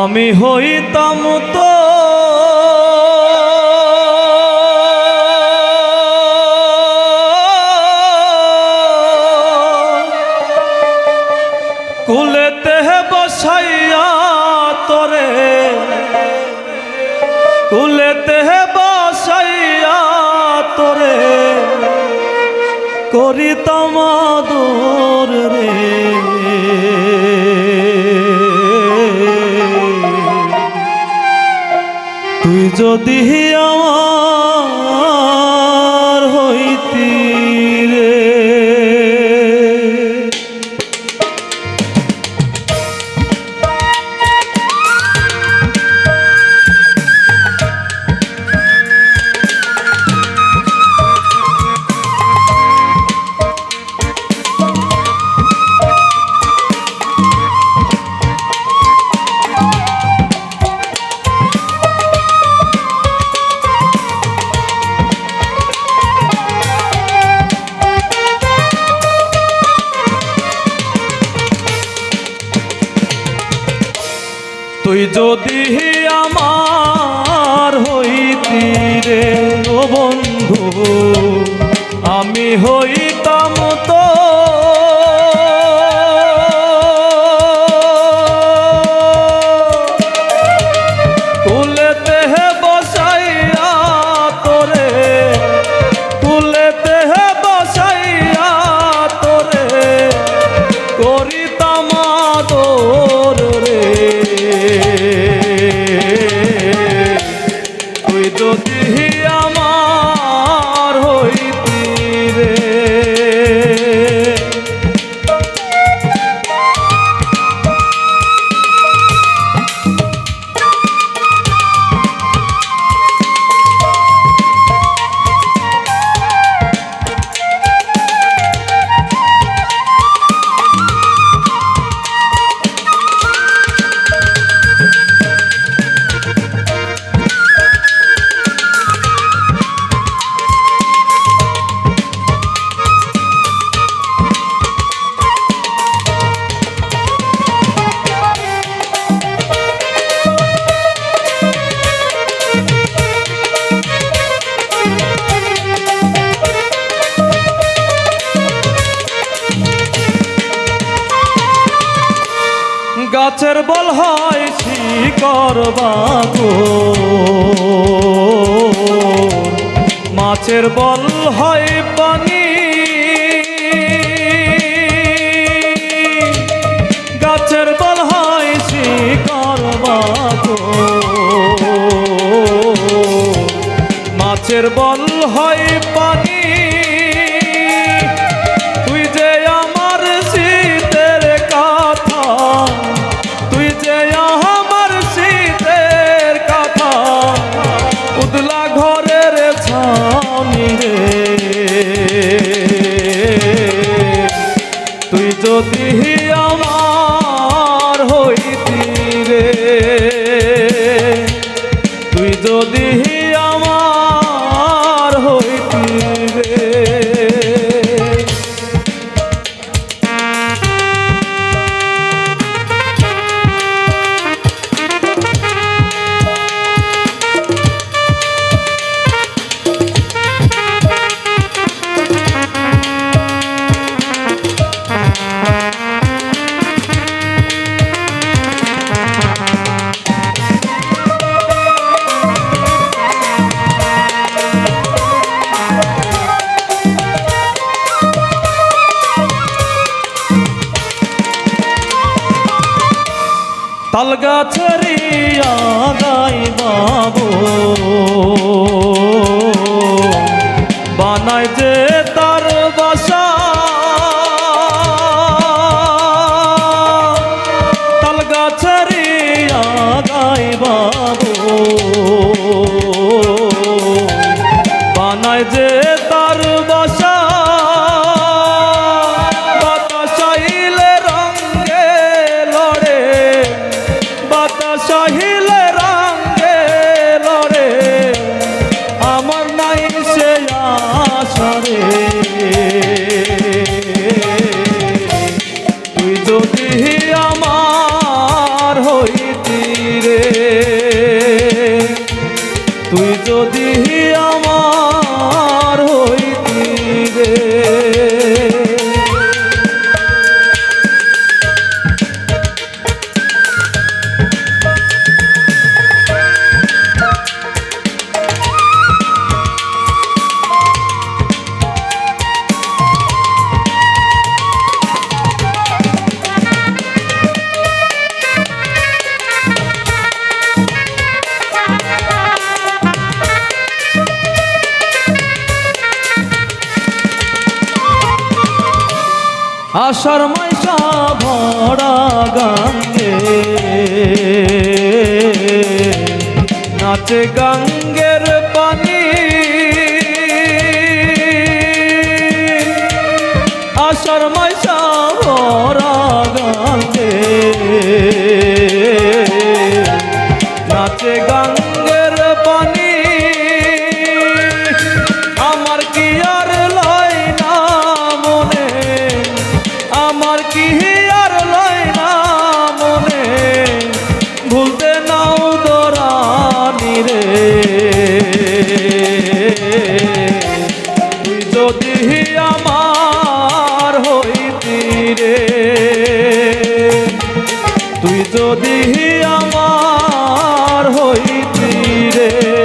আমি হই করি দূর রে। তুই যদি তুই যদি আমার হইতি রে বন্ধু আমি হই গাছের বল হয় শিকর মাছের বল হয় পানি। গাছের বল হয় শিকর মাছের বল হয় প্রতি তাল গাছের আগাই বাবু। আষাঢ় মাইশা ভরা গাঙ্গে। নাচে গাঙ্গের আমার হইতি রে।